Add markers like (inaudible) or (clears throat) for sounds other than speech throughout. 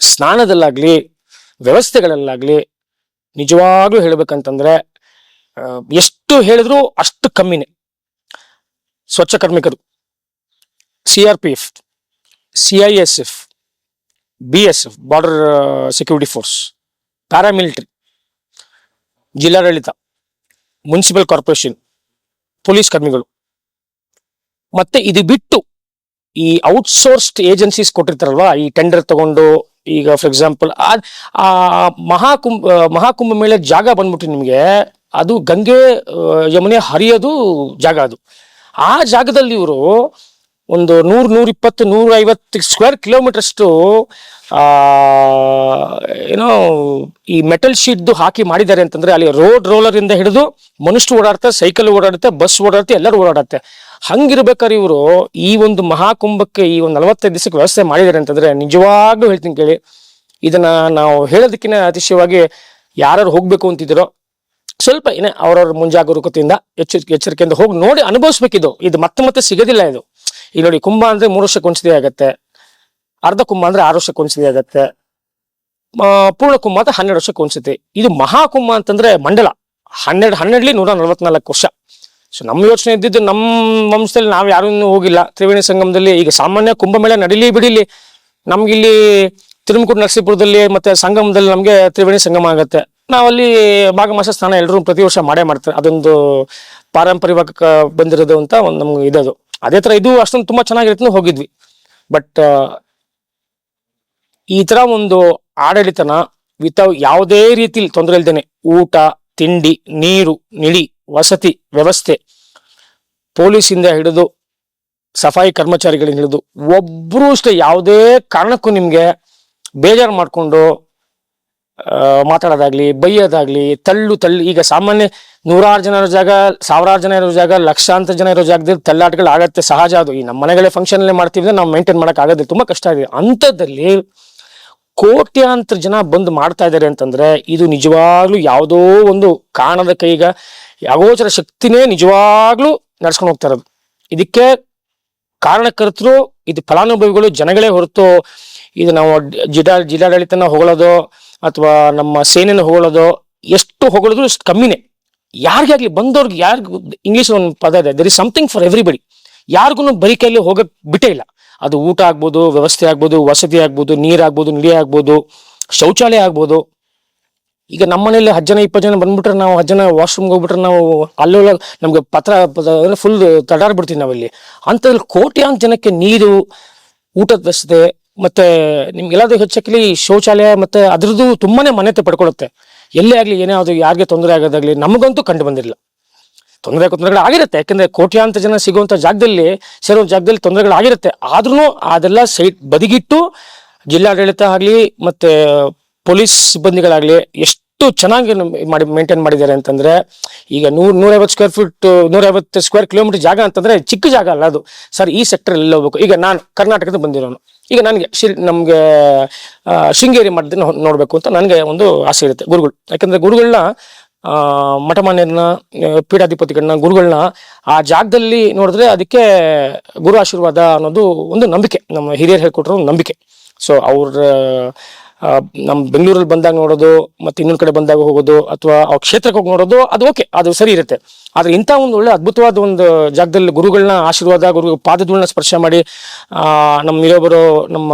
ಸ್ನಾನದಲ್ಲಾಗ್ಲಿ, ವ್ಯವಸ್ಥೆಗಳಲ್ಲಾಗ್ಲಿ ನಿಜವಾಗ್ಲೂ ಹೇಳ್ಬೇಕಂತಂದ್ರೆ ಎಷ್ಟು ಹೇಳಿದ್ರು ಅಷ್ಟು ಕಮ್ಮಿನೇ. ಸ್ವಚ್ಛ ಕಾರ್ಮಿಕರು C R P F C I S F B S F border security force paramilitary ಜಿಲ್ಲಾಡಳಿತ ಮುನ್ಸಿಪಲ್ ಕಾರ್ಪೊರೇಷನ್ ಪೊಲೀಸ್ ಕರ್ಮಿಗಳು ಮತ್ತೆ ಇದು ಬಿಟ್ಟು ಈ ಔಟ್ಸೋರ್ಸ್ಡ್ ಏಜೆನ್ಸೀಸ್ ಕೊಟ್ಟಿರ್ತಾರಲ್ವ, ಈ ಟೆಂಡರ್ ತಗೊಂಡು ಈಗ ಫಾರ್ ಎಕ್ಸಾಂಪಲ್ ಆ ಮಹಾಕುಂಭ ಮಹಾಕುಂಭ ಮೇಳ ಜಾಗ ಬಂದ್ಬಿಟ್ಟು ನಿಮಗೆ ಅದು ಗಂಗೆ ಯಮುನೆ ಹರಿಯೋದು ಜಾಗ ಅದು. ಆ ಜಾಗದಲ್ಲಿ ಇವರು ಒಂದು ನೂರು, ನೂರ ಇಪ್ಪತ್ತು, ನೂರ ಐವತ್ತು ಸ್ಕ್ವೇರ್ ಕಿಲೋಮೀಟರ್ಷ್ಟು ಏನೋ ಈ ಮೆಟಲ್ ಶೀಟ್ದು ಹಾಕಿ ಮಾಡಿದ್ದಾರೆ ಅಂತಂದ್ರೆ ಅಲ್ಲಿ ರೋಡ್ ರೋಲರ್ ಇಂದ ಹಿಡಿದು ಮನುಷ್ಯರು ಓಡಾಡುತ್ತೆ ಸೈಕಲ್ ಓಡಾಡುತ್ತೆ ಬಸ್ ಓಡಾಡುತ್ತೆ, ಎಲ್ಲರೂ ಓಡಾಡುತ್ತೆ. ಹಂಗಿರ್ಬೇಕಾದ್ರೆ ಇವರು ಈ ಒಂದು ಮಹಾಕುಂಭಕ್ಕೆ ಈ ಒಂದು ನಲವತ್ತೈದು ದಿವಸಕ್ಕೆ ವ್ಯವಸ್ಥೆ ಮಾಡಿದ್ದಾರೆ ಅಂತಂದ್ರೆ ನಿಜವಾಗ್ಲೂ ಹೇಳ್ತೀನಿ ಕೇಳಿ. ಇದನ್ನ ನಾವು ಹೇಳೋದಕ್ಕಿಂತ ಅತಿಶಯವಾಗಿ ಯಾರು ಹೋಗ್ಬೇಕು ಅಂತಿದ್ದೀರೋ, ಸ್ವಲ್ಪ ಏನೇ ಅವರವ್ರ ಮುಂಜಾಗರೂಕತೆಯಿಂದ ಎಚ್ಚರಿಕೆ ಎಚ್ಚರಿಕೆಯಿಂದ ಹೋಗಿ ನೋಡಿ ಅನುಭವಿಸ್ಬೇಕಿದು. ಇದು ಮತ್ತೆ ಮತ್ತೆ ಸಿಗೋದಿಲ್ಲ ಇದು. ಈಗ ನೋಡಿ ಕುಂಭ ಅಂದ್ರೆ ಮೂರು ವರ್ಷಕ್ಕೆ ಒಂದ್ಸತಿ ಆಗತ್ತೆ. ಅರ್ಧ ಕುಂಭ ಅಂದ್ರೆ ಆರು ವರ್ಷಕ್ಕೆ ಒಂದ್ಸತಿ ಆಗತ್ತೆ. ಪೂರ್ಣ ಕುಂಭ ಅಂತ ಹನ್ನೆರಡು ವರ್ಷಕ್ಕೆ ಒಂದ್ಸತಿ. ಇದು ಮಹಾಕುಂಭ ಅಂತಂದ್ರೆ ಮಂಡಲ. ಹನ್ನೆರಡು ಹನ್ನೆರಡ್ಲಿ ನೂರ ನಲವತ್ನಾಲ್ಕು ವರ್ಷ. ಸೊ ನಮ್ಮ ಯೋಚನೆ ಇದ್ದಿದ್ದು ನಮ್ಮ ವಂಶದಲ್ಲಿ ನಾವು ಯಾರು ಇನ್ನೂ ಹೋಗಿಲ್ಲ. ತ್ರಿವೇಣಿ ಸಂಗಮದಲ್ಲಿ ಈಗ ಸಾಮಾನ್ಯ ಕುಂಭಮೇಳ ನಡೀಲಿ ಬಿಡಿಲಿ. ನಮ್ಗಿಲ್ಲಿ ತಿರುಮಕೂರು ನರಸೀಪುರದಲ್ಲಿ ಮತ್ತೆ ಸಂಗಮದಲ್ಲಿ ನಮಗೆ ತ್ರಿವೇಣಿ ಸಂಗಮ ಆಗುತ್ತೆ. ನಾವಲ್ಲಿ ಭಾಗಮಾಸ ಸ್ನಾನ ಎಲ್ಲರೂ ಪ್ರತಿ ವರ್ಷ ಮಾಡೇ ಮಾಡ್ತಾರೆ ಅದೊಂದು ಪಾರಂಪರಿಕ ಬಂದಿರೋದು ಅಂತ ಒಂದು ನಮ್ಗೆ ಇದದು. ಅದೇ ತರ ಇದು ಅಷ್ಟೊಂದು ತುಂಬಾ ಚೆನ್ನಾಗಿರುತ್ತೆ ಹೋಗಿದ್ವಿ. ಬಟ್ ಈ ತರ ಒಂದು ಆಡಳಿತನ ವಿತ್ ಯಾವುದೇ ರೀತಿಲಿ ತೊಂದರೆ ಇಲ್ದೇನೆ ಊಟ, ತಿಂಡಿ, ನೀರು, ನಿಳಿ, ವಸತಿ, ವ್ಯವಸ್ಥೆ, ಪೊಲೀಸಿಂದ ಹಿಡಿದು ಸಫಾಯಿ ಕರ್ಮಚಾರಿಗಳಿಂದ ಹಿಡಿದು ಒಬ್ರು ಅಷ್ಟೇ ಯಾವುದೇ ಕಾರಣಕ್ಕೂ ನಿಮ್ಗೆ ಬೇಜಾರು ಮಾಡ್ಕೊಂಡು ಮಾತಾಡೋದಾಗ್ಲಿ, ಬೈಯೋದಾಗ್ಲಿ, ತಳ್ಳು ತಳ್ಳು, ಈಗ ಸಾಮಾನ್ಯ ನೂರಾರು ಜನ ಇರೋ ಜಾಗ, ಸಾವಿರಾರು ಜನ ಇರೋ ಜಾಗ, ಲಕ್ಷಾಂತರ ಜನ ಇರೋ ಜಾಗದಲ್ಲಿ ತಳ್ಳಾಟಗಳು ಆಗತ್ತೆ, ಸಹಜ ಅದು. ಈ ನಮ್ಮ ಮನೆಗಳೇ ಫಂಕ್ಷನ್ ಅಲ್ಲೇ ಮಾಡ್ತೀವಿ ನಾವು ಮೇಂಟೈನ್ ಮಾಡಕ್ ಆಗೋದಿಲ್ಲ. ತುಂಬಾ ಕಷ್ಟ ಆಗಿದೆ. ಅಂಥದ್ದಲ್ಲಿ ಕೋಟ್ಯಾಂತರ ಜನ ಬಂದು ಮಾಡ್ತಾ ಇದ್ದಾರೆ ಅಂತಂದ್ರೆ ಇದು ನಿಜವಾಗ್ಲೂ ಯಾವುದೋ ಒಂದು ಕಾಣದ ಕೈಗ ಯಾವೋಚರ ಶಕ್ತಿನೇ ನಿಜವಾಗ್ಲೂ ನಡ್ಸ್ಕೊಂಡು ಹೋಗ್ತಾ ಇರೋದು. ಇದಕ್ಕೆ ಕಾರಣಕರ್ತರು, ಇದು ಫಲಾನುಭವಿಗಳು ಜನಗಳೇ ಹೊರತು, ಇದು ನಾವು ಜಿಲ್ಲಾ ಜಿಲ್ಲಾಡಳಿತನ ಹೊಗಳೋದು ಅಥವಾ ನಮ್ಮ ಸೇನೆನ ಹೊಗಳೋದು, ಎಷ್ಟು ಹೊಗಳಿದ್ರು ಎಷ್ಟು ಕಮ್ಮಿನೇ. ಯಾರಿಗೆ ಆಗಲಿ ಬಂದವ್ರಿಗೆ ಯಾರಿಗೂ ಇಂಗ್ಲೀಷ್ ಒಂದು ಪದ ಇದೆ there is something for everybody ಯಾರಿಗೂ ಬರೀ ಕೈಯಲ್ಲಿ ಹೋಗಕ್ ಬಿಟ್ಟೇ ಇಲ್ಲ. ಅದು ಊಟ ಆಗ್ಬೋದು, ವ್ಯವಸ್ಥೆ ಆಗ್ಬೋದು, ವಸತಿ ಆಗ್ಬೋದು ನೀರಾಗ್ಬೋದು ನಿಡಿ ಆಗ್ಬೋದು, ಶೌಚಾಲಯ ಆಗ್ಬೋದು. ಈಗ ನಮ್ಮ ಮನೇಲಿ ಹತ್ತು ಜನ, ಇಪ್ಪತ್ತು ಜನ ಬಂದ್ಬಿಟ್ರೆ ನಾವು ಹತ್ತು ಜನ ವಾಶ್ರೂಮ್ಗೆ ಹೋಗ್ಬಿಟ್ರೆ ನಾವು ಅಲ್ಲೊಳಗೆ ನಮ್ಗೆ ಪತ್ರ ಫುಲ್ ತಡಾಡ್ಬಿಡ್ತೀವಿ ನಾವಲ್ಲಿ. ಅಂಥದ್ರಲ್ಲಿ ಕೋಟ್ಯಾಂತ ಜನಕ್ಕೆ ನೀರು, ಊಟದ ವ್ಯವಸ್ಥೆ ಮತ್ತೆ ನಿಮ್ಗೆಲ್ಲಾದ್ರೂ ಹೆಚ್ಚಕ್ಲಿ ಶೌಚಾಲಯ ಮತ್ತೆ ಅದ್ರದ್ದು ತುಂಬಾನೇ ಮಾನ್ಯತೆ ಪಡ್ಕೊಳ್ಳುತ್ತೆ. ಎಲ್ಲೇ ಆಗ್ಲಿ ಏನೇ ಆದ್ರೂ ಯಾರಿಗೆ ತೊಂದರೆ ಆಗೋದಾಗ್ಲಿ ನಮಗಂತೂ ಕಂಡು ಬಂದಿರಲಿಲ್ಲ. ತೊಂದರೆ ತೊಂದರೆಗಳು ಆಗಿರುತ್ತೆ. ಯಾಕಂದ್ರೆ ಕೋಟ್ಯಾಂತರ ಜನ ಸಿಗುವಂತ ಜಾಗದಲ್ಲಿ ಸೇರೋ ಜಾಗದಲ್ಲಿ ತೊಂದರೆಗಳು ಆಗಿರುತ್ತೆ ಆದ್ರೂ ಅದೆಲ್ಲ ಸೈಟ್ ಬದಿಗಿಟ್ಟು ಜಿಲ್ಲಾಡಳಿತ ಆಗ್ಲಿ ಮತ್ತೆ ಪೊಲೀಸ್ ಸಿಬ್ಬಂದಿಗಳಾಗ್ಲಿ ಎಷ್ಟು ಚೆನ್ನಾಗಿ ನಮ್- ಮಾಡಿ ಮೇಂಟೈನ್ ಮಾಡಿದ್ದಾರೆ ಅಂತಂದ್ರೆ, ಈಗ ನೂರ್, ನೂರೈವತ್ತು ಸ್ಕ್ವೇರ್ ಫೀಟ್ ನೂರೈವತ್ತು ಸ್ಕ್ವೇರ್ ಕಿಲೋಮೀಟರ್ ಜಾಗ ಅಂತಂದ್ರೆ ಚಿಕ್ಕ ಜಾಗ ಅಲ್ಲ ಅದು. ಸರ್, ಈ ಸೆಕ್ಟರ್ ಎಲ್ಲ ಹೋಗ್ಬೇಕು. ಈಗ ನಾನು ಕರ್ನಾಟಕದ ಬಂದಿರೋನು. ಈಗ ನನಗೆ ಶಿರ್, ನಮ್ಗೆ ಶೃಂಗೇರಿ ಮಠದನ್ನ ನೋಡಬೇಕು ಅಂತ ನನಗೆ ಒಂದು ಆಸೆ ಇರುತ್ತೆ, ಗುರುಗಳು. ಯಾಕಂದ್ರೆ ಗುರುಗಳನ್ನ ಮಠಮಾನ್ಯರನ್ನ, ಪೀಠಾಧಿಪತಿಗಳನ್ನ ಗುರುಗಳನ್ನ ಆ ಜಾಗದಲ್ಲಿ ನೋಡಿದ್ರೆ ಅದಕ್ಕೆ ಗುರು ಆಶೀರ್ವಾದ ಅನ್ನೋದು ಒಂದು ನಂಬಿಕೆ. ನಮ್ಮ ಹಿರಿಯರು ಹೇಳ್ಕೊಟ್ಟಿರೋ ಒಂದು ನಂಬಿಕೆ. ಸೊ ಅವ್ರ ಆ, ನಮ್ ಬೆಂಗಳೂರಲ್ಲಿ ಬಂದಾಗ ನೋಡೋದು ಮತ್ತೆ ಇನ್ನೊಂದು ಕಡೆ ಬಂದಾಗ ಹೋಗೋದು ಅಥವಾ ಆ ಕ್ಷೇತ್ರಕ್ಕೆ ಹೋಗಿ ನೋಡೋದು ಅದು ಓಕೆ ಅದು ಸರಿ ಇರುತ್ತೆ. ಆದ್ರೆ ಇಂಥ ಒಂದು ಒಳ್ಳೆ ಅದ್ಭುತವಾದ ಒಂದು ಜಾಗದಲ್ಲಿ ಗುರುಗಳನ್ನ ಆಶೀರ್ವಾದ ಗುರು ಪಾದಗಳನ್ನ ಸ್ಪರ್ಶ ಮಾಡಿ ನಮ್ಮ ಇರೋಬರೋ ನಮ್ಮ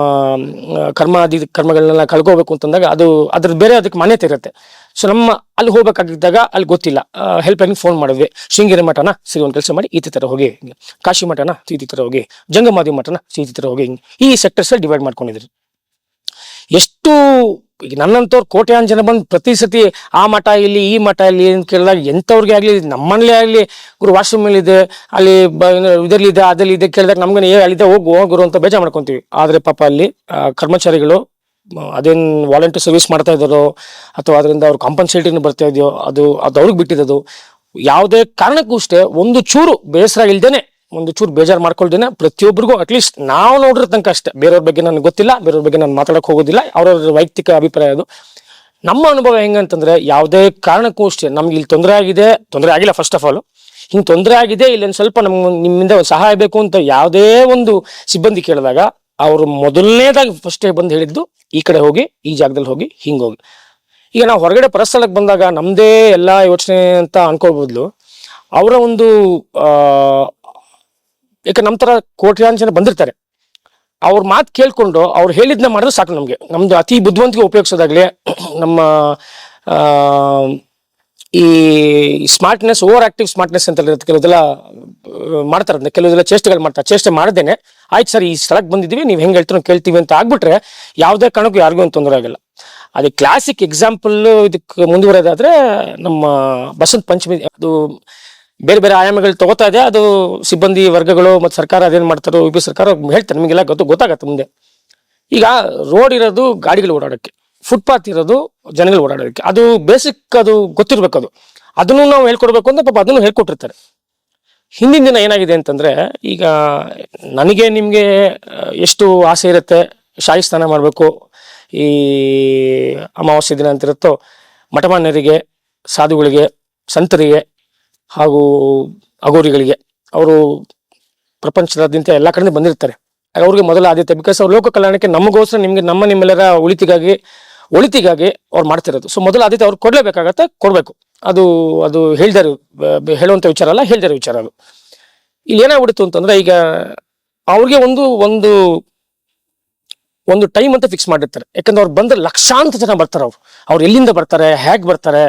ಕರ್ಮಾದಿ ಕರ್ಮಗಳನ್ನೆಲ್ಲ ಕಳ್ಕೋಬೇಕು ಅಂತಂದಾಗ ಅದು ಅದ್ರ ಬೇರೆ ಅದಕ್ಕೆ ಮಾನ್ಯತೆ ಇರುತ್ತೆ. ಸೊ ನಮ್ಮ ಅಲ್ಲಿ ಹೋಗ್ಬೇಕಾಗಿದ್ದಾಗ ಅಲ್ಲಿ ಗೊತ್ತಿಲ್ಲ. ಹೆಲ್ಪ್ ಲೈನ್ಗೆ ಫೋನ್ ಮಾಡಿದ್ವಿ. ಶೃಂಗೇರಿ ಮಠನ ಸರಿ ಒಂದು ಕೆಲಸ ಮಾಡಿ ಈ ತರ ಹೋಗಿ. ಕಾಶಿ ಮಠನ ಸೀತಿ ತರ ಹೋಗಿ. ಜಂಗಮಾದಿ ಮಠನ ಈ ತರ ಹೋಗಿ. ಈ ಸೆಕ್ಟರ್ಸ್ ಅಲ್ಲಿ ಡಿವೈಡ್ ಮಾಡ್ಕೊಂಡಿದ್ರು. ಎಷ್ಟು ಈಗ ನನ್ನಂತವ್ರು ಕೋಟ್ಯಾನ್ ಜನ ಬಂದು ಪ್ರತಿ ಸತಿ ಆ ಮಠ ಇಲ್ಲಿ, ಈ ಮಠ ಇಲ್ಲಿ ಅಂತ ಕೇಳಿದಾಗ ಎಂಥವ್ರಿಗೆ ಆಗಲಿ ನಮ್ಮನೇಲೇ ಆಗಲಿ ಗುರು ವಾಶ್ರೂಮ್ ಇದೆ, ಅಲ್ಲಿ ಬ- ಏನು ಇದರಲ್ಲಿ ಇದೆ ಕೇಳಿದಾಗ ನಮ್ಗೆ ಏ, ಅಲ್ಲಿದೆ, ಹೋಗು ಹೋಗುರು ಗುರು ಅಂತ ಬೇಜಾರು ಮಾಡ್ಕೊತೀವಿ. ಆದರೆ ಪಾಪ ಅಲ್ಲಿ ಕರ್ಮಚಾರಿಗಳು ಅದೇನ್ ವಾಲಂಟಿಯರ್ ಸರ್ವಿಸ್ ಮಾಡ್ತಾ ಇದ್ದಾರೋ, ಅಥವಾ ಅದರಿಂದ ಅವ್ರು ಕಾಂಪನ್ಸೇಟಿನ ಬರ್ತಾ ಇದೆಯೋ, ಅದು ಅದು ಅವ್ರಿಗೆ ಬಿಟ್ಟಿದ್ದು ಯಾವುದೇ ಕಾರಣಕ್ಕೂ ಅಷ್ಟೇ, ಒಂದು ಚೂರು ಬೇಸರ ಇಲ್ದೇನೆ ಒಂದು ಚೂರು ಬೇಜಾರು ಮಾಡ್ಕೊಳ್ದೇನೆ ಪ್ರತಿಯೊಬ್ಬರಿಗೂ ಅಟ್ಲೀಸ್ಟ್ ನಾವು ನೋಡಿರೋ ತನಕ ಅಷ್ಟೇ. ಬೇರೆಯವ್ರ ಬಗ್ಗೆ ನನಗೆ ಗೊತ್ತಿಲ್ಲ, ಬೇರೆಯವ್ರ ಬಗ್ಗೆ ನಾನು ಮಾತಾಡಕ್ಕೆ ಹೋಗೋದಿಲ್ಲ, ಅವ್ರವ್ರ ವೈಯಕ್ತಿಕ ಅಭಿಪ್ರಾಯ ಅದು. ನಮ್ಮ ಅನುಭವ ಹೆಂಗಂತಂದ್ರೆ ಯಾವುದೇ ಕಾರಣಕ್ಕೂ ಅಷ್ಟೇ, ನಮ್ಗೆ ಇಲ್ಲಿ ತೊಂದರೆ ಆಗಿದೆ, ತೊಂದರೆ ಆಗಿಲ್ಲ ಫಸ್ಟ್ ಆಫ್ ಆಲ್ ಹಿಂಗೆ ತೊಂದರೆ ಆಗಿದೆ, ಇಲ್ಲಿ ಒಂದ್ ಸ್ವಲ್ಪ ನಮ್ಗೆ ನಿಮ್ಮಿಂದ ಸಹಾಯ ಬೇಕು ಅಂತ ಯಾವುದೇ ಒಂದು ಸಿಬ್ಬಂದಿ ಕೇಳಿದಾಗ, ಅವರು ಮೊದಲನೇದಾಗಿ ಫಸ್ಟ್ ಬಂದು ಹೇಳಿದ್ದು, ಈ ಕಡೆ ಹೋಗಿ, ಈ ಜಾಗದಲ್ಲಿ ಹೋಗಿ, ಹಿಂಗೆ ಹೋಗಿ. ಈಗ ನಾವು ಹೊರಗಡೆ ಪರಸ್ಥಳಕ್ಕೆ ಬಂದಾಗ ನಮ್ದೇ ಎಲ್ಲ ಯೋಚನೆ ಅಂತ ಅನ್ಕೋಬೋದ್ಲು ಅವರ ಒಂದು ಯಾಕೆ ನಮ್ಮ ಥರ ಕೋಟ್ಯಾಂತರ ಜನ ಬಂದಿರ್ತಾರೆ. ಅವ್ರ ಮಾತು ಕೇಳಿಕೊಂಡು ಅವ್ರು ಹೇಳಿದ್ನ ಮಾಡಿದ್ರೆ ಸಾಕು ನಮಗೆ. ನಮ್ಮದು ಅತಿ ಬುದ್ಧಿವಂತಿಕೆ ಉಪಯೋಗಿಸೋದಾಗಲಿ, (clears throat) ನಮ್ಮ ಈ ಸ್ಮಾರ್ಟ್ನೆಸ್ ಓವರ್ ಆಕ್ಟಿವ್ ಸ್ಮಾರ್ಟ್ನೆಸ್ ಅಂತ ಕೆಲವೆಲ್ಲ ಮಾಡ್ತಾರೆ ಅದನ್ನ. ಕೆಲವುದೆಲ್ಲ ಚೇಷ್ಟೆಗಳು ಮಾಡ್ತಾರೆ. ಚೇಷ್ಟೆ ಮಾಡ್ದೇನೆ, ಆಯ್ತು ಸರ್, ಈ ಸ್ಥಳಕ್ಕೆ ಬಂದಿದ್ದೀವಿ ನೀವು ಹೆಂಗೆ ಹೇಳ್ತೀರೋ ಕೇಳ್ತೀವಿ ಅಂತ ಆಗ್ಬಿಟ್ರೆ ಯಾವುದೇ ಕಾರಣಕ್ಕೂ ಯಾರಿಗೂ ಒಂದು ತೊಂದರೆ ಆಗಲ್ಲ. ಅದು ಕ್ಲಾಸಿಕ್ ಎಕ್ಸಾಂಪಲ್ ಇದಕ್ಕೆ ಮುಂದುವರೆದಾದ್ರೆ ನಮ್ಮ ಬಸಂತ್ ಪಂಚಮಿ, ಅದು ಬೇರೆ ಬೇರೆ ಆಯಾಮಗಳು ತಗೋತಾ ಇದೆ. ಅದು ಸಿಬ್ಬಂದಿ ವರ್ಗಗಳು ಮತ್ತು ಸರ್ಕಾರ ಅದೇನು ಮಾಡ್ತಾರೋ ಯು ಪಿ ಸರ್ಕಾರ ಹೇಳ್ತಾರೆ. ನಿಮಗೆಲ್ಲ ಗೊತ್ತು, ಗೊತ್ತಾಗತ್ತೆ ಮುಂದೆ. ಈಗ ರೋಡ್ ಇರೋದು ಗಾಡಿಗಳು ಓಡಾಡೋಕ್ಕೆ ಫುಟ್ಪಾತ್ ಇರೋದು ಜನಗಳು ಓಡಾಡೋಕ್ಕೆ ಅದು ಬೇಸಿಕ್ ಅದು ಗೊತ್ತಿರ್ಬೇಕು ಅದು. ಅದನ್ನು ನಾವು ಹೇಳ್ಕೊಡ್ಬೇಕು ಅಂತ ಪಾಪ ಅದನ್ನು ಹೇಳ್ಕೊಟ್ಟಿರ್ತಾರೆ. ಹಿಂದಿನ ದಿನ ಏನಾಗಿದೆ ಅಂತಂದರೆ, ಈಗ ನನಗೆ ನಿಮಗೆ ಎಷ್ಟು ಆಸೆ ಇರುತ್ತೆ, ಶಾಹಿ ಸ್ನಾನ ಮಾಡಬೇಕು, ಈ ಅಮಾವಾಸ್ಯ ದಿನ ಅಂತಿರುತ್ತೋ, ಮಠಮಾನ್ಯರಿಗೆ, ಸಾಧುಗಳಿಗೆ, ಸಂತರಿಗೆ ಹಾಗೂ ಅಗೋರಿಗಳಿಗೆ. ಅವರು ಪ್ರಪಂಚದಾದ್ಯಂತ ಎಲ್ಲ ಕಡೆ ಬಂದಿರ್ತಾರೆ. ಅವ್ರಿಗೆ ಮೊದಲ ಆದ್ಯತೆ ಬಿಕಾಸ್ ಅವ್ರ ಲೋಕ ಕಲ್ಯಾಣಕ್ಕೆ ನಮಗೋಸ್ಕರ ನಿಮಗೆ ನಮ್ಮ ನಿಮ್ಮೆಲ್ಲರ ಉಳಿತಿಗಾಗಿ ಒಳಿತಿಗಾಗಿ ಅವ್ರು ಮಾಡ್ತಿರೋದು. ಸೊ ಮೊದಲ ಆದ್ಯತೆ ಅವ್ರು ಕೊಡಲೇಬೇಕಾಗತ್ತೆ, ಕೊಡಬೇಕು. ಅದು ಅದು ಹೇಳ್ದಾರೆ ಹೇಳುವಂಥ ವಿಚಾರ ಅಲ್ಲ, ಹೇಳ್ದಾರೆ ವಿಚಾರ ಅದು. ಇಲ್ಲಿ ಏನಾಗ್ಬಿಡ್ತು ಅಂತಂದ್ರೆ ಈಗ ಅವ್ರಿಗೆ ಒಂದು ಒಂದು ಒಂದು ಟೈಮ್ ಅಂತ ಫಿಕ್ಸ್ ಮಾಡಿರ್ತಾರೆ. ಯಾಕಂದ್ರೆ ಅವ್ರು ಬಂದ್ರೆ ಲಕ್ಷಾಂತರ ಜನ ಬರ್ತಾರೆ ಅವ್ರು. ಅವ್ರು ಎಲ್ಲಿಂದ ಬರ್ತಾರೆ, ಹೇಗೆ ಬರ್ತಾರೆ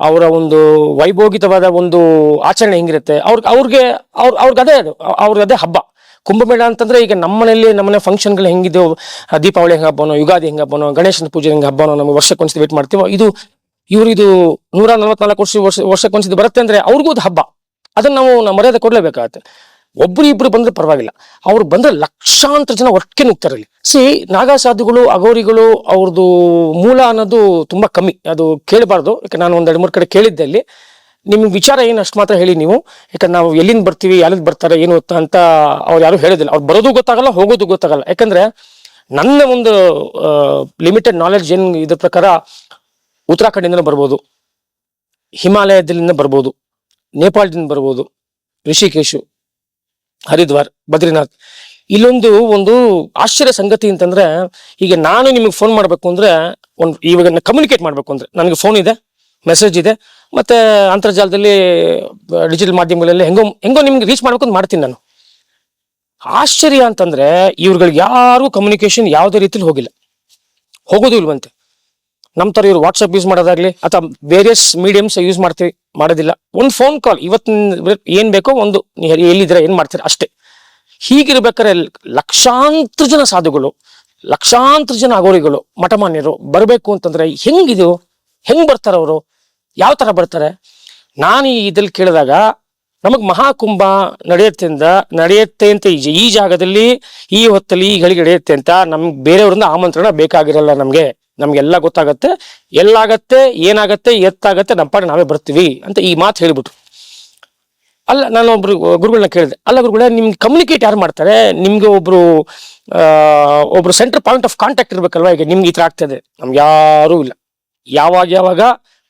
ಅವರ ಒಂದು ವೈಭೋಗಿತವಾದ ಒಂದು ಆಚರಣೆ ಹೆಂಗಿರುತ್ತೆ? ಅವ್ರಿಗೆ ಅವ್ರಿಗೆ ಅವ್ರ, ಅವ್ರಿಗೆ ಅದೇ ಅದು. ಅವ್ರಿಗೆ ಅದೇ ಹಬ್ಬ. ಕುಂಭಮೇಳ ಅಂತಂದ್ರೆ ಈಗ ನಮ್ಮನೆಯಲ್ಲಿ ನಮ್ಮನೆ ಫಂಕ್ಷನ್ಗಳು ಹೆಂಗಿದೋ ದೀಪಾವಳಿ ಹೆಂಗ ಹಬ್ಬನೋ, ಯುಗಾದಿ ಹೆಂಗ ಹಬ್ಬನೋ, ಗಣೇಶನ ಪೂಜೆ ಹೆಂಗ ಹಬ್ಬನೋ ನಮಗೆ ವರ್ಷಕ್ಕೊಂದ್ಸತಿ ವೇಟ್ ಮಾಡ್ತೀವೋ, ಇದು ಇವ್ರಿದು ನೂರ ನಲ್ವತ್ನಾಲ್ಕು ವರ್ಷ ವರ್ಷ ವರ್ಷಕ್ಕೊಂದ್ಸತಿ ಬರುತ್ತೆ ಅಂದ್ರೆ ಅವ್ರಿಗೂ ಅದು ಹಬ್ಬ. ಅದನ್ನ ನಾವು ನಾವು ಮರ್ಯಾದೆ ಕೊಡ್ಲೇಬೇಕಾಗತ್ತೆ. ಒಬ್ರು ಇಬ್ರು ಬಂದ್ರೆ ಪರವಾಗಿಲ್ಲ. ಅವ್ರು ಬಂದ್ರೆ ಲಕ್ಷಾಂತರ ಜನ ಒಟ್ಟಿಗೆ ನುಗ್ತಾರೆ ಸಿ ನಾಗಾ ಸಾಧುಗಳು ಅಗೋರಿಗಳು ಅವ್ರದ್ದು ಮೂಲ ಅನ್ನೋದು ತುಂಬಾ ಕಮ್ಮಿ. ಅದು ಕೇಳಬಾರ್ದು. ಯಾಕೆ ನಾನು ಒಂದ್ ಎರಡು ಮೂರು ಕಡೆ ಕೇಳಿದ್ದೆ ಅಲ್ಲಿ. ನಿಮ್ ವಿಚಾರ ಏನು ಅಷ್ಟು ಮಾತ್ರ ಹೇಳಿ ನೀವು. ಯಾಕಂದ್ರೆ ನಾವು ಎಲ್ಲಿಂದ ಬರ್ತೀವಿ ಯಾರಿಗೆ ಬರ್ತಾರೆ, ಏನು ಅಂತ ಅವ್ರು ಯಾರು ಹೇಳೋದಿಲ್ಲ. ಅವ್ರು ಬರೋದು ಗೊತ್ತಾಗಲ್ಲ, ಹೋಗೋದು ಗೊತ್ತಾಗಲ್ಲ. ಯಾಕಂದ್ರೆ ನನ್ನ ಒಂದು ಲಿಮಿಟೆಡ್ ನಾಲೆಡ್ಜ್ ಏನ್ ಇದ್ರ ಪ್ರಕಾರ ಉತ್ತರಾಖಂಡಿಂದ ಬರ್ಬೋದು. ಹಿಮಾಲಯದಿಂದ ಬರ್ಬೋದು. ನೇಪಾಳದಿಂದ ಬರ್ಬೋದು. ರಿಷಿಕೇಶು. ಹರಿದ್ವಾರ್, ಬದ್ರಿನಾಥ್. ಇಲ್ಲೊಂದು ಒಂದು ಆಶ್ಚರ್ಯ ಸಂಗತಿ ಅಂತಂದ್ರೆ ಈಗ ನಾನು ನಿಮಗೆ ಫೋನ್ ಮಾಡಬೇಕು ಅಂದ್ರೆ, ಒಂದು ಇವಾಗ ಕಮ್ಯುನಿಕೇಟ್ ಮಾಡಬೇಕು ಅಂದ್ರೆ, ನನಗೆ ಫೋನ್ ಇದೆ ಮೆಸೇಜ್ ಇದೆ, ಮತ್ತೆ ಅಂತರ್ಜಾಲದಲ್ಲಿ ಡಿಜಿಟಲ್ ಮಾಧ್ಯಮಗಳಲ್ಲಿ ಹೆಂಗೋ ಹೆಂಗೋ ನಿಮ್ಗೆ ರೀಚ್ ಮಾಡ್ಬೇಕು ಅಂತ ಮಾಡ್ತೀನಿ ನಾನು. ಆಶ್ಚರ್ಯ ಅಂತಂದ್ರೆ, ಇವ್ರುಗಳಿಗೆ ಯಾರು ಕಮ್ಯುನಿಕೇಶನ್ ಯಾವುದೇ ರೀತಿಲಿ ಹೋಗಿಲ್ಲ. ಹೋಗೋದು ಇಲ್ವಂತೆ. ನಮ್ಮ ತರ ಇವ್ರು ವಾಟ್ಸಪ್ ಯೂಸ್ ಮಾಡೋದಾಗ್ಲಿ, ಅಥವಾ ವೇರಿಯಸ್ ಮೀಡಿಯಮ್ಸ್ ಯೂಸ್ ಮಾಡ್ತೀವಿ, ಮಾಡೋದಿಲ್ಲ. ಒಂದು ಫೋನ್ ಕಾಲ್ ಇವತ್ತಿನ ಏನ್ ಬೇಕೋ ಒಂದು ನೀವು ಎಲ್ಲಿದ್ದೀರಾ ಏನ್ ಮಾಡ್ತೀರಾ? ಅಷ್ಟೇ. ಹೀಗಿರ್ಬೇಕಾದ್ರೆ ಲಕ್ಷಾಂತರ ಜನ ಸಾಧುಗಳು, ಲಕ್ಷಾಂತರ ಜನ ಅಗೋರಿಗಳು ಮಠಮಾನ್ಯರು ಬರಬೇಕು ಅಂತಂದ್ರೆ ಹೆಂಗಿದು? ಹೆಂಗ್ ಬರ್ತಾರೆ ಅವರು? ಯಾವ ತರ ಬರ್ತಾರೆ? ನಾನು ಇದ್ರಲ್ಲಿ ಕೇಳಿದಾಗ, ನಮಗ್ ಮಹಾಕುಂಭ ನಡೆಯುತ್ತೆ ಅಂತ ನಡೆಯುತ್ತೆ ಅಂತ ಈ ಜಾಗದಲ್ಲಿ, ಈ ಹೊತ್ತಲ್ಲಿ ಈ ಗಳಿಗೆ ನಡೆಯುತ್ತೆ ಅಂತ ನಮ್ಗೆ ಬೇರೆಯವರಿಂದ ಆಮಂತ್ರಣ ಬೇಕಾಗಿರಲ್ಲ ನಮ್ಗೆ. ನಮ್ಗೆಲ್ಲ ಗೊತ್ತಾಗತ್ತೆ, ಎಲ್ಲಾಗತ್ತೆ, ಏನಾಗತ್ತೆ, ಎತ್ತಾಗತ್ತೆ, ನಮ್ಮ ಪಾಡಿಗೆ ನಾವೇ ಬರ್ತೀವಿ ಅಂತ ಈ ಮಾತು ಹೇಳಿಬಿಟ್ರು. ಅಲ್ಲ, ನಾನು ಒಬ್ರು ಗುರುಗಳನ್ನ ಕೇಳಿದೆ. ಅಲ್ಲ ಗುರುಗಳೇ ನಿಮ್ಗೆ ಕಮ್ಯುನಿಕೇಟ್ ಯಾರು ಮಾಡ್ತಾರೆ? ನಿಮ್ಗೆ ಒಬ್ರು ಒಬ್ರು ಸೆಂಟರ್ ಪಾಯಿಂಟ್ ಆಫ್ ಕಾಂಟ್ಯಾಕ್ಟ್ ಇರ್ಬೇಕಲ್ವಾ? ಈಗ ನಿಮ್ಗೆ ಈ ಥರ ಆಗ್ತದೆ ನಮ್ಗೆ ಯಾರೂ ಇಲ್ಲ. ಯಾವಾಗ ಯಾವಾಗ?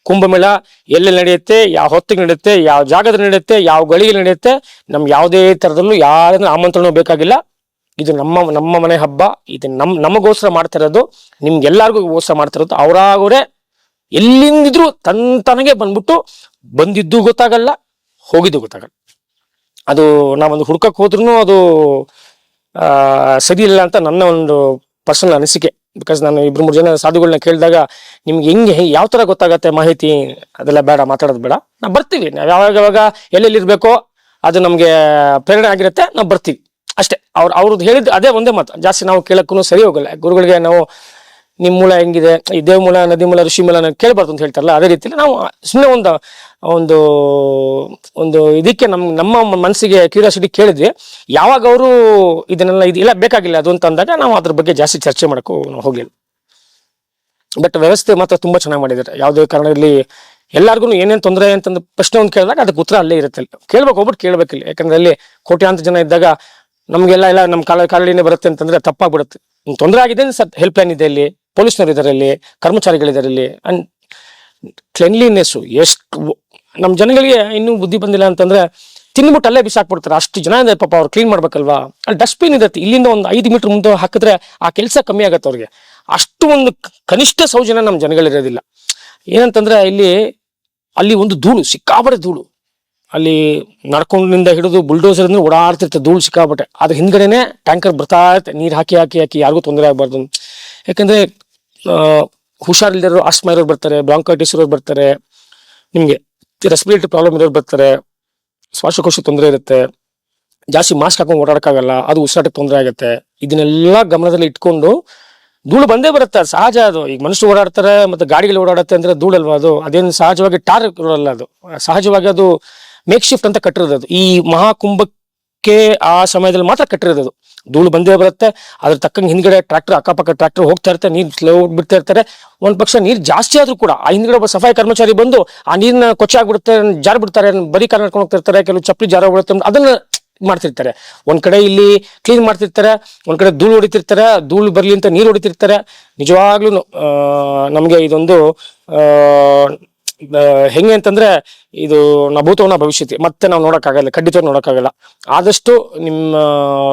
ಕುಂಭಮೇಳ ಎಲ್ಲಿ ನಡೆಯುತ್ತೆ? ಯಾವ ಹೊತ್ತಿಗೆ ನಡೆಯುತ್ತೆ? ಯಾವ ಜಾಗದಲ್ಲಿ ನಡೆಯುತ್ತೆ? ಯಾವ ಗಳಿಗೆ ನಡೆಯುತ್ತೆ? ನಮ್ಗೆ ಯಾವುದೇ ತರದಲ್ಲೂ ಯಾರಿಂದ ಆಮಂತ್ರಣ ಬೇಕಾಗಿಲ್ಲ. ಇದು ನಮ್ಮ ನಮ್ಮ ಮನೆ ಹಬ್ಬ. ಇದು ನಮ್, ನಮಗೋಸ್ಕರ ಮಾಡ್ತಾ ಇರೋದು. ನಿಮ್ಗೆಲ್ಲರಿಗೂ ಗೋಸ್ಕರ ಮಾಡ್ತಾ ಇರೋದು. ಅವರಾಗವರೇ ಎಲ್ಲಿಂದಿದ್ರು ತನ್, ತನಗೆ ಬಂದ್ಬಿಟ್ಟು ಬಂದಿದ್ದು ಗೊತ್ತಾಗಲ್ಲ, ಹೋಗಿದ್ದು ಗೊತ್ತಾಗಲ್ಲ. ಅದು ನಾವೊಂದು ಹುಡ್ಕಕ್ ಹೋದ್ರೂ ಅದು ಸರಿ ಇಲ್ಲ ಅಂತ ನನ್ನ ಒಂದು ಪರ್ಸನಲ್ ಅನಿಸಿಕೆ. ಬಿಕಾಸ್ ನಾನು ಇಬ್ರು, ಮೂರು ಜನ ಸಾಧುಗಳನ್ನ ಕೇಳಿದಾಗ ನಿಮ್ಗೆ ಹೆಂಗೆ ಯಾವ ತರ ಗೊತ್ತಾಗತ್ತೆ ಮಾಹಿತಿ? ಅದೆಲ್ಲ ಬೇಡ, ಮಾತಾಡೋದು ಬೇಡ. ನಾವು ಬರ್ತೀವಿ. ನಾವು ಯಾವಾಗ ಯಾವಾಗ ಎಲ್ಲೆಲ್ಲಿ ಇರ್ಬೇಕೋ ಅದು ನಮಗೆ ಪ್ರೇರಣೆ ಆಗಿರುತ್ತೆ. ನಾವು ಬರ್ತೀವಿ. ಅಷ್ಟೇ, ಅವ್ರು, ಅವ್ರದ್ದು ಹೇಳಿದ್ದು ಅದೇ ಒಂದೇ ಮಾತು. ಜಾಸ್ತಿ ನಾವು ಕೇಳಕ್ಕೂ ಸರಿ ಹೋಗಲ್ಲ. ಗುರುಗಳಿಗೆ ನಾವು ನಿಮ್ಮ ಮೂಲ ಹೆಂಗಿದೆ, ಈ ದೇವ ಮೂಲ, ನದಿ ಮೂಲ, ಋಷಿ ಮೂಲ ಕೇಳಬಾರ್ದು ಅಂತ ಹೇಳ್ತಾರಲ್ಲ, ಅದೇ ರೀತಿಯಲ್ಲಿ ನಾವು ಸುಮ್ಮನೆ ಒಂದು ಒಂದು ಒಂದು ಇದಕ್ಕೆ ನಮ್, ನಮ್ಮ ಮನಸ್ಸಿಗೆ ಕ್ಯೂರಿಯಾಸಿಟಿ ಕೇಳಿದ್ವಿ ಯಾವಾಗ ಅವರು ಇದನ್ನೆಲ್ಲ ಇದು ಇಲ್ಲ, ಬೇಕಾಗಿಲ್ಲ ಅದು ಅಂತ ಅಂದಾಗ ನಾವು ಅದ್ರ ಬಗ್ಗೆ ಜಾಸ್ತಿ ಚರ್ಚೆ ಮಾಡಕ್ಕೂ ನಾವು ಹೋಗ್ಲಿಲ್ಲ. ಬಟ್ ವ್ಯವಸ್ಥೆ ಮಾತ್ರ ತುಂಬಾ ಚೆನ್ನಾಗಿ ಮಾಡಿದ್ದಾರೆ. ಯಾವುದೇ ಕಾರಣದಲ್ಲಿ ಎಲ್ಲಾರ್ಗು ಏನೇನು ತೊಂದರೆ ಅಂತಂದು ಪ್ರಶ್ನೆ ಒಂದು ಕೇಳಿದಾಗ ಅದಕ್ಕೆ ಉತ್ತರ ಅಲ್ಲೇ ಇರುತ್ತೆ. ಕೇಳ್ಬೇಕು ಹೋಗ್ಬಿಟ್ಟು ಕೇಳ್ಬೇಕಿಲ್ಲ. ಯಾಕಂದ್ರೆ ಅಲ್ಲಿ ಕೋಟ್ಯಾಂತರ ಜನ ಇದ್ದಾಗ ನಮ್ಗೆಲ್ಲ ಎಲ್ಲ ನಮ್ಮ ಕಾಲ ಕಾಲಡಿನೇ ಬರುತ್ತೆ ಅಂತಂದ್ರೆ ತಪ್ಪಾಗ್ಬಿಡುತ್ತೆ. ತೊಂದರೆ ಆಗಿದೆ ಸರ್ ಹೆಲ್ಪ್ ಲೈನ್ ಇದೆ ಇಲ್ಲಿ ಪೊಲೀಸ್ನವ್ರು ಇದ್ದಾರೆ ಇಲ್ಲಿ ಕರ್ಮಚಾರಿಗಳಿದ್ದಾರೆ ಇಲ್ಲಿ ಅಂಡ್ ಕ್ಲೆನ್ಲಿನೆಸ್ಸು ಎಷ್ಟು ನಮ್ಮ ಜನಗಳಿಗೆ ಇನ್ನೂ ಬುದ್ಧಿ ಬಂದಿಲ್ಲ ಅಂತಂದ್ರೆ ತಿನ್ಬಿಟ್ಟು ಅಲ್ಲೇ ಬಿಸಾಕ್ಬಿಡ್ತಾರೆ. ಅಷ್ಟು ಜನ ಇದೆ ಪಾಪ, ಅವ್ರು ಕ್ಲೀನ್ ಮಾಡ್ಬೇಕಲ್ವಾ? ಅಲ್ಲಿ ಡಸ್ಟ್ಬಿನ್ ಇರುತ್ತೆ. ಇಲ್ಲಿಂದ ಒಂದು ಐದು ಮೀಟರ್ ಮುಂದೆ ಹಾಕಿದ್ರೆ ಆ ಕೆಲಸ ಕಮ್ಮಿ ಆಗತ್ತೆ ಅವ್ರಿಗೆ. ಅಷ್ಟು ಒಂದು ಕನಿಷ್ಠ ಸೌಜನ್ಯ ನಮ್ಮ ಜನಗಳಿರೋದಿಲ್ಲ. ಏನಂತಂದ್ರೆ ಇಲ್ಲಿ, ಅಲ್ಲಿ ಒಂದು ಧೂಳು, ಸಿಕ್ಕಾಪಟ್ಟೆ ಧೂಳು. ಅಲ್ಲಿ ನಡ್ಕೊಂಡಿಂದ ಹಿಡಿದು ಬುಲ್ಡೋಸರ್ ಅಂದ್ರೆ ಓಡಾಡ್ತಿರ್ತದೆ ಧೂಳು ಸಿಕ್ಕಾಪಟ್ಟೆ. ಅದ್ರ ಹಿಂದ್ಗಡೆನೆ ಟ್ಯಾಂಕರ್ ಬರ್ತಾ ಇರುತ್ತೆ, ನೀರು ಹಾಕಿ ಹಾಕಿ ಹಾಕಿ, ಯಾರಿಗೂ ತೊಂದರೆ ಆಗಬಾರ್ದು. ಯಾಕಂದ್ರೆ ಹುಷಾರಿಲ್ದಿರೋ ಆಸ್ಮಾ ಇರೋರು ಬರ್ತಾರೆ, ಬ್ರಾಂಕೈಟಿಸ್ ಇರೋರು ಬರ್ತಾರೆ, ನಿಮಗೆ ರೆಸ್ಪಿರೇಟರಿ ಪ್ರಾಬ್ಲಮ್ ಇರೋರು ಬರ್ತಾರೆ, ಶ್ವಾಸಕೋಶ ತೊಂದರೆ ಇರುತ್ತೆ, ಜಾಸ್ತಿ ಮಾಸ್ಕ್ ಹಾಕೊಂಡು ಓಡಾಡಕ್ಕಾಗಲ್ಲ, ಅದು ಉಸಿರಾಟಕ್ಕೆ ತೊಂದರೆ ಆಗುತ್ತೆ. ಇದನ್ನೆಲ್ಲ ಗಮನದಲ್ಲಿ ಇಟ್ಕೊಂಡು ಧೂಳು ಬಂದೇ ಬರುತ್ತೆ ಸಹಜ ಅದು. ಈಗ ಮನುಷ್ಯರು ಓಡಾಡ್ತಾರೆ, ಮತ್ತೆ ಗಾಡಿಗಳು ಓಡಾಡುತ್ತೆ ಅಂದ್ರೆ ಧೂಳಲ್ವಾ ಅದು? ಅದೇನು ಸಹಜವಾಗಿ ಟಾರ್ ಇರೋಲ್ಲ ಅದು. ಸಹಜವಾಗಿ ಅದು ಮೇಕ್ ಶಿಫ್ಟ್ ಅಂತ ಕಟ್ಟಿರೋದು ಈ ಮಹಾಕುಂಭಕ್ಕೆ ಆ ಸಮಯದಲ್ಲಿ ಮಾತ್ರ ಕಟ್ಟಿರೋದು ಧೂಳು ಬಂದೇ ಬರುತ್ತೆ, ಅದ್ರ ತಕ್ಕಂಗೆ ಹಿಂದ್ಗಡೆ ಟ್ರಾಕ್ಟರ್ ಅಕ್ಕಪಕ್ಕ ಟ್ರಾಕ್ಟರ್ ಹೋಗ್ತಾ ಇರ್ತಾರೆ ನೀರು ಸ್ಲೋ ಬಿಡ್ತಾ ಇರ್ತಾರೆ. ಒಂದ್ ಪಕ್ಷ ನೀರು ಜಾಸ್ತಿ ಆದ್ರೂ ಕೂಡ ಆ ಹಿಂದ್ಗಡೆ ಒಬ್ಬ ಸಫಾಯಿ ಕರ್ಮಚಾರಿ ಬಂದು ಆ ನೀರ್ನ ಕೊಚ್ಚಾಗ್ಬಿಡುತ್ತೆ ಜಾರ್ ಬಿಡ್ತಾರೆ ಬರಿ ಕಾರ್ ನಡ್ಕೊಂಡು ಹೋಗ್ತಿರ್ತಾರೆ, ಕೆಲವು ಚಪ್ಪಲಿ ಜಾರ ಬಿಡುತ್ತೆ ಅದನ್ನ ಮಾಡ್ತಿರ್ತಾರೆ. ಒಂದ್ ಕಡೆ ಇಲ್ಲಿ ಕ್ಲೀನ್ ಮಾಡ್ತಿರ್ತಾರೆ, ಒಂದ್ ಕಡೆ ಧೂಳು ಹೊಡಿತಿರ್ತಾರೆ, ಧೂಳು ಬರ್ಲಿ ಅಂತ ನೀರು ಹೊಡಿತಿರ್ತಾರೆ. ನಿಜವಾಗ್ಲೂ ನಮಗೆ ಇದೊಂದು ಹೆಂಗೆ ಅಂತಂದ್ರೆ ಇದು ನ ಭವಿಷ್ಯತಿ ಮತ್ತೆ ನಾವು ನೋಡೋಕ್ಕಾಗಲ್ಲ ಖಂಡಿತವಾಗಿ ನೋಡೋಕ್ಕಾಗಲ್ಲ. ಆದಷ್ಟು ನಿಮ್ಮ,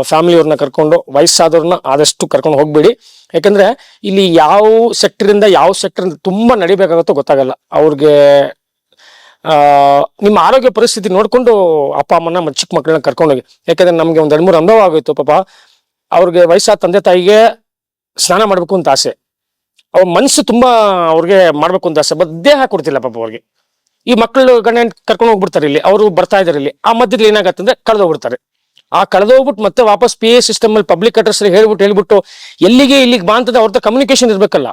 ಫ್ಯಾಮಿಲಿಯವ್ರನ್ನ ಕರ್ಕೊಂಡು, ವಯಸ್ಸಾದವ್ರನ್ನ ಆದಷ್ಟು ಕರ್ಕೊಂಡು ಹೋಗ್ಬೇಡಿ. ಯಾಕಂದ್ರೆ ಇಲ್ಲಿ ಯಾವ ಸೆಕ್ಟರ್ ಇಂದ ಯಾವ ಸೆಕ್ಟರ್ ತುಂಬಾ ನಡಿಬೇಕಾಗತ್ತೋ ಗೊತ್ತಾಗಲ್ಲ. ಅವ್ರಿಗೆ ನಿಮ್ಮ ಆರೋಗ್ಯ ಪರಿಸ್ಥಿತಿ ನೋಡ್ಕೊಂಡು ಅಪ್ಪ ಅಮ್ಮನ ಮತ್ತೆ ಚಿಕ್ಕ ಮಕ್ಕಳನ್ನ ಕರ್ಕೊಂಡೋಗಿ ಯಾಕಂದ್ರೆ ನಮ್ಗೆ ಒಂದು ಎರಡು ಮೂರು ಅನುಭವ ಆಗೋಯ್ತು ಪಾಪ. ಅವ್ರಿಗೆ ವಯಸ್ಸಾದ ತಂದೆ ತಾಯಿಗೆ ಸ್ನಾನ ಮಾಡಬೇಕು ಅಂತ ಆಸೆ. ಅವ್ರ ಮನಸ್ಸು ತುಂಬಾ ಅವ್ರಿಗೆ ಮಾಡ್ಬೇಕು ಅಂತ ಆಸೆ. ಬಟ್ ದೇಹ ಕೊಡ್ತಿಲ್ಲ ಪಾಪ ಅವ್ರಿಗೆ. ಈ ಮಕ್ಕಳು ಗಂಡ ಕರ್ಕೊಂಡು ಹೋಗ್ಬಿಡ್ತಾರೆ ಇಲ್ಲಿ. ಅವರು ಬರ್ತಾ ಇದಾರೆ ಇಲ್ಲಿ. ಆ ಮಧ್ಯದಲ್ಲಿ ಏನಾಗತ್ತೆ ಅಂದ್ರೆ ಕಳೆದೋಗ್ಬಿಡ್ತಾರೆ ಆ ಕಳೆದೋಗ್ಬಿಟ್ಟು ಮತ್ತೆ ವಾಪಸ್ ಪಿ ಎ ಸಿಸ್ಟಮ್ ಅಲ್ಲಿ ಪಬ್ಲಿಕ್ ಅಡ್ರೆಸ್ ಹೇಳ್ಬಿಟ್ಟು ಹೇಳ್ಬಿಟ್ಟು ಎಲ್ಲಿಗೆ ಇಲ್ಲಿಗೆ ಬಾ ಅಂತಂದ್ರೆ ಅವ್ರದ್ದು ಕಮ್ಯುನಿಕೇಶನ್ ಇರ್ಬೇಕಲ್ಲ.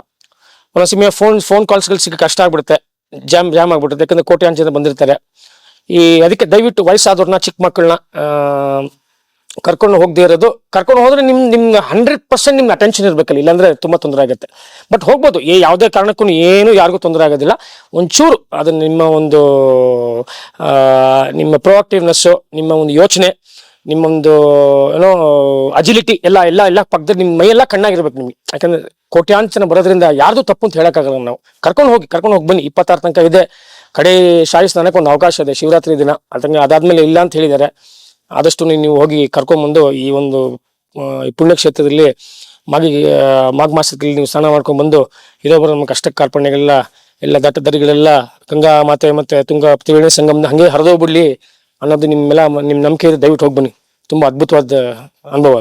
ಒಂದೊಂದ್ ಸಮಯ ಫೋನ್ ಫೋನ್ ಕಾಲ್ಸ್ಗಳು ಸಿಕ್ಕ ಕಷ್ಟ ಆಗ್ಬಿಡುತ್ತೆ. ಜಾಮ್ ಜಾಮ್ ಆಗ್ಬಿಡುತ್ತೆ. ಯಾಕಂದ್ರೆ ಕೋಟ್ಯಾಂಶ ಜನ ಬಂದಿರ್ತಾರೆ. ಈ ಅದಕ್ಕೆ ದಯವಿಟ್ಟು ವಯಸ್ಸಾದವ್ರನ್ನ, ಚಿಕ್ಕ ಮಕ್ಕಳನ್ನ ಕರ್ಕೊಂಡು ಹೋಗದೆ ಇರೋದು. ಕರ್ಕೊಂಡು ಹೋದ್ರೆ ನಿಮ್ ನಿಮ್ ಹಂಡ್ರೆಡ್ ಪರ್ಸೆಂಟ್ ನಿಮ್ಗೆ ಅಟೆನ್ಷನ್ ಇರ್ಬೇಕಲ್ಲ. ಇಲ್ಲಾಂದ್ರೆ ತುಂಬಾ ತೊಂದರೆ ಆಗುತ್ತೆ. ಬಟ್ ಹೋಗ್ಬೋದು. ಏ, ಯಾವುದೇ ಕಾರಣಕ್ಕೂ ಏನು ಯಾರಿಗೂ ತೊಂದರೆ ಆಗೋದಿಲ್ಲ. ಒಂಚೂರು ಅದು ನಿಮ್ಮ ಒಂದು ನಿಮ್ಮ ಪ್ರೊಆಕ್ಟಿವ್ನೆಸ್ ನಿಮ್ಮ ಒಂದು ಯೋಚನೆ ನಿಮ್ಮೊಂದು ಏನೋ ಅಜಿಲಿಟಿ ಎಲ್ಲ ಎಲ್ಲ ಎಲ್ಲ ಪಕ್ಕದಲ್ಲಿ ನಿಮ್ಮ ಮೈ ಎಲ್ಲ ಕಣ್ಣಾಗಿರ್ಬೇಕು ನಿಮ್ಗೆ. ಯಾಕಂದ್ರೆ ಕೋಟ್ಯಾಂತರ ಬರೋದ್ರಿಂದ ಯಾರ್ದು ತಪ್ಪು ಅಂತ ಹೇಳಕ್ಕಾಗಲ್ಲ ನಾವು. ಕರ್ಕೊಂಡು ಹೋಗಿ ಕರ್ಕೊಂಡು ಹೋಗಿ ಬನ್ನಿ. ಇಪ್ಪತ್ತಾರು ತನಕ ಇದೆ. ಕಡೆ ಶಾಹಿ ಸ್ನಾನಕ್ಕೆ ಒಂದು ಅವಕಾಶ ಇದೆ. ಶಿವರಾತ್ರಿ ದಿನ. ಅದಂಗೆ ಅದಾದ್ಮೇಲೆ ಇಲ್ಲ ಅಂತ ಹೇಳಿದ್ದಾರೆ. ಆದಷ್ಟು ನೀವು ಹೋಗಿ ಕರ್ಕೊಂಬಂದು ಈ ಒಂದು ಪುಣ್ಯಕ್ಷೇತ್ರದಲ್ಲಿ ಮಾಗಿ ಮಾಘ ಮಾಸದಲ್ಲಿ ನೀವು ಸ್ನಾನ ಮಾಡ್ಕೊಂಡ್ಬಂದು ಇರೋಬ್ಬರ ನಮ್ಮ ಕಷ್ಟ ಕಾರ್ಪಣ್ಯಗಳೆಲ್ಲ, ಎಲ್ಲ ದಟ್ಟ ದರಿಗಳೆಲ್ಲ, ಗಂಗಾ ಮಾತೆ ಮತ್ತೆ ತುಂಗ ತ್ರಿವೇಣಿ ಸಂಗಮದ ಹಂಗೆ ಹರಿದೋಗ್ಬಿಡ್ಲಿ ಅನ್ನೋದು ನಿಮ್ಮೆಲ್ಲ ನಿಮ್ಮ ನಂಬಿಕೆ ಇದೆ. ದಯವಿಟ್ಟು ಹೋಗಿ ಬನ್ನಿ. ತುಂಬಾ ಅದ್ಭುತವಾದ ಅನುಭವ